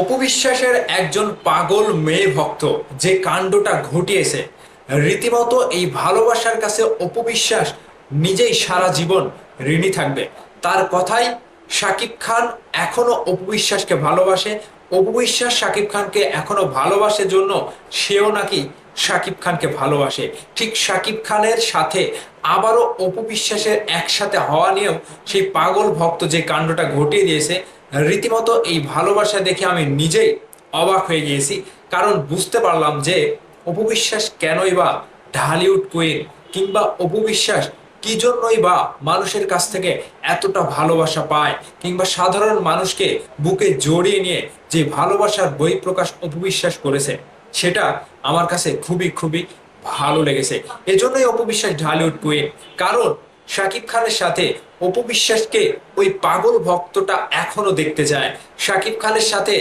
অপবিশ্বাসের একজন পাগল মেয়ে ভক্ত যে কাণ্ডটা ঘটিয়েছে। রীতিমতো এই ভালোবাসার কাছে অপবিশ্বাস নিজেই সারা জীবন ঋণী থাকবে। তার কথাই শাকিব খান এখনও অপবিশ্বাসকে ভালোবাসে অপবিশ্বাস শাকিব খানকে এখনও ভালোবাসে জন্য সেও নাকি শাকিব খানকে ভালোবাসে। ঠিক শাকিব খানের সাথে আবারও অপবিশ্বাসের একসাথে হওয়া নিয়েও সেই পাগল ভক্ত যে কাণ্ডটা ঘটিয়ে দিয়েছে, রীতিমতো এই ভালোবাসা দেখে আমি নিজেই অবাক হয়ে গিয়েছি। কারণ বুঝতে পারলাম যে অপবিশ্বাস কেনই বা ঢালিউড কুইন কিংবা অপবিশ্বাস কি জন্যই বা মানুষের কাছ থেকে এতটা ভালোবাসা পায় কিংবা সাধারণ মানুষকে বুকে জড়িয়ে নিয়ে যে ভালোবাসার বই প্রকাশ অপবিশ্বাস করেছে, সেটা আমার কাছে খুবই খুবই ভালো লেগেছে। এজন্যই অপবিশ্বাস ঢালিউড কুইন। কারণ শাকিব খানের সাথে অপবিশ্বাসকে ওই পাগল ভক্তটা এখনও দেখতে যায়। শাকিব খানের সাথে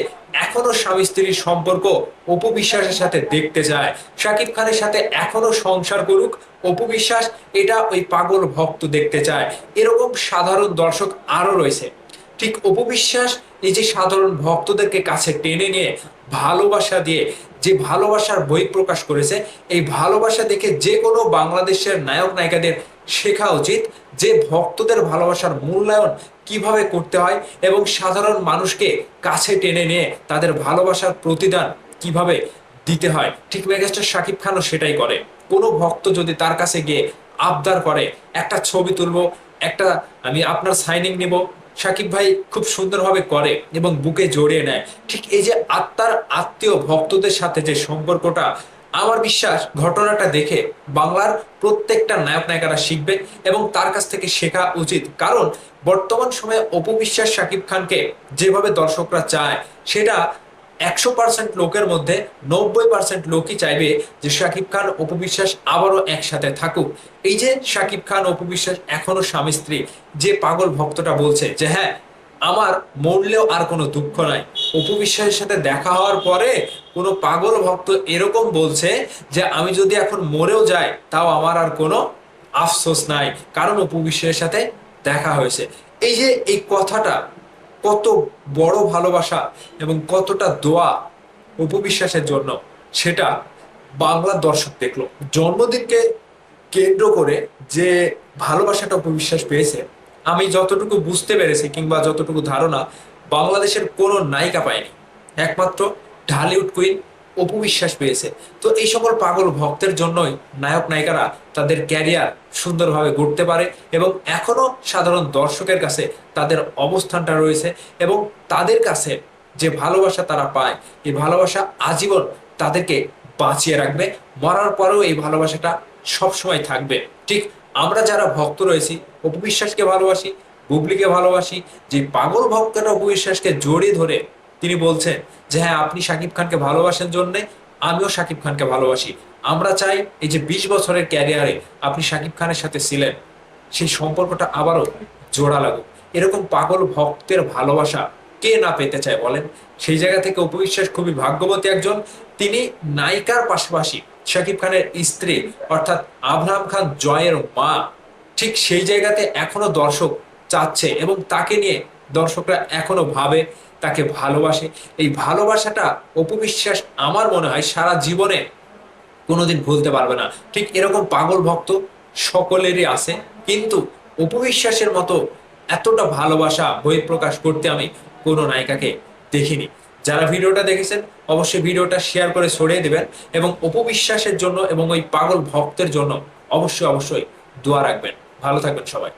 এখনও স্বামী স্ত্রীর সম্পর্ক অপবিশ্বাসের সাথে দেখতে যায়। শাকিব খানের সাথে এখনও সংসার করুক অপবিশ্বাস এটা ওই পাগল ভক্ত দেখতে চায়। এরকম সাধারণ দর্শক আরও রয়েছে। ঠিক অপবিশ্বাস এই যে সাধারণ ভক্তদেরকে কাছে টেনে নিয়ে ভালোবাসা দিয়ে যে ভালোবাসার বই প্রকাশ করেছে, এই ভালোবাসা দেখে যে কোনো বাংলাদেশের নায়ক নায়িকাদের শেখা উচিত যে ভক্তদের ভালোবাসার মূল্যায়ন কীভাবে করতে হয় এবং সাধারণ মানুষকে কাছে টেনে নিয়ে তাদের ভালোবাসার প্রতিদান কীভাবে দিতে হয়। ঠিক মেগাস্টার শাকিব খানও সেটাই করে। কোনো ভক্ত যদি তার কাছে গিয়ে আবদার করে, একটা ছবি তুলবো, একটা আমি আপনার সাইনিং নিব সাকিব ভাই খুব সুন্দরভাবে করে এবং বুকে জড়িয়ে নেয়। ঠিক এই যে আত্মার আত্মীয় ভক্তদের সাথে যে সম্পর্কটা আমার বিশ্বাস, ঘটনাটা দেখে বাংলার প্রত্যেকটা নায়ক নায়িকারা শিখবে এবং তার কাছ থেকে শেখা উচিত। কারণ বর্তমান সময়ে অপবিশ্বাস সাকিব খানকে যেভাবে দর্শকরা চায়, সেটা একশো পার্সেন্ট লোকের মধ্যে নব্বই পার্সেন্ট লোকই চাইবে যে শাকিব খান অপবিশ্বাস আবারও একসাথে থাকুক। এই যে শাকিব খান অপবিশ্বাস এখনও স্বামী স্ত্রী যে পাগল ভক্তটা বলছে যে হ্যাঁ আমার মরলেও আর কোনো দুঃখ নাই। অপবিশ্বাসের সাথে দেখা হওয়ার পরে কোনো পাগল ভক্ত এরকম বলছে যে, আমি যদি এখন মরেও যাই, তাও আমার আর কোনো আফসোস নাই। কারণ অপবিশ্বাসের সাথে দেখা হয়েছে। এই যে এই কথাটা, কত বড় ভালোবাসা এবং কতটা দোয়া উপবিশ্বাসের জন্য, সেটা বাংলার দর্শক দেখল। জন্মদিনকে কেন্দ্র করে যে ভালোবাসাটা উপবিশ্বাস পেয়েছে, আমি যতটুকু বুঝতে পেরেছি কিংবা যতটুকু ধারণা বাংলাদেশের কোনো নায়িকা পায়নি। একমাত্র ঢালিউড কুইন অপবিশ্বাস পেয়েছে। তো এই সকল পাগল ভক্তের জন্যই নায়ক নায়িকারা তাদের ক্যারিয়ার সুন্দরভাবে গড়তে পারে এবং এখনও সাধারণ দর্শকের কাছে তাদের অবস্থানটা রয়েছে এবং তাদের কাছে যে ভালোবাসা তারা পায়, এই ভালোবাসা আজীবন তাদেরকে বাঁচিয়ে রাখবে। মরার পরেও এই ভালোবাসাটা সবসময় থাকবে। ঠিক আমরা যারা ভক্ত রয়েছি অপবিশ্বাসকে ভালোবাসি বুবলিকে ভালোবাসি, যে পাগল ভক্তটা অপবিশ্বাসকে জড়িয়ে ধরে তিনি বলছেন যে হ্যাঁ আপনি শাকিব খানকে ভালোবাসেন জন্য, আমিও শাকিব খানকে ভালোবাসি। আমরা চাই এই যে বিশ বছরের ক্যারিয়ারে আপনি শাকিব খানের সাথে ছিলেন, সেই সম্পর্কটা আবারও জোড়া লাগুক। এরকম পাগল ভক্তের ভালোবাসা কে না পেতে চায় বলেন? সেই জায়গা থেকে উপবিশ্বাস খুবই ভাগ্যবতী একজন। তিনি নায়িকার পাশাপাশি শাকিব খানের স্ত্রী, অর্থাৎ আবরাম খান জয়ের মা, ঠিক সেই জায়গাতে এখনও দর্শক চাচ্ছে এবং তাকে নিয়ে দর্শকরা এখনও ভাবে, তাকে ভালোবাসে। এই ভালোবাসাটা অপবিশ্বাস আমার মনে হয় সারা জীবনে কোনোদিন ভুলতে পারবে না। ঠিক এরকম পাগল ভক্ত সকলেরই আছে, কিন্তু অপবিশ্বাসের মতো এতটা ভালোবাসা বই প্রকাশ করতে আমি কোনো নায়িকাকে দেখিনি। যারা ভিডিওটা দেখেছেন, অবশ্যই ভিডিওটা শেয়ার করে ছড়িয়ে দেবেন এবং উপবিশ্বাসের জন্য এবং ওই পাগল ভক্তের জন্য অবশ্যই অবশ্যই দোয়া রাখবেন। ভালো থাকবেন সবাই।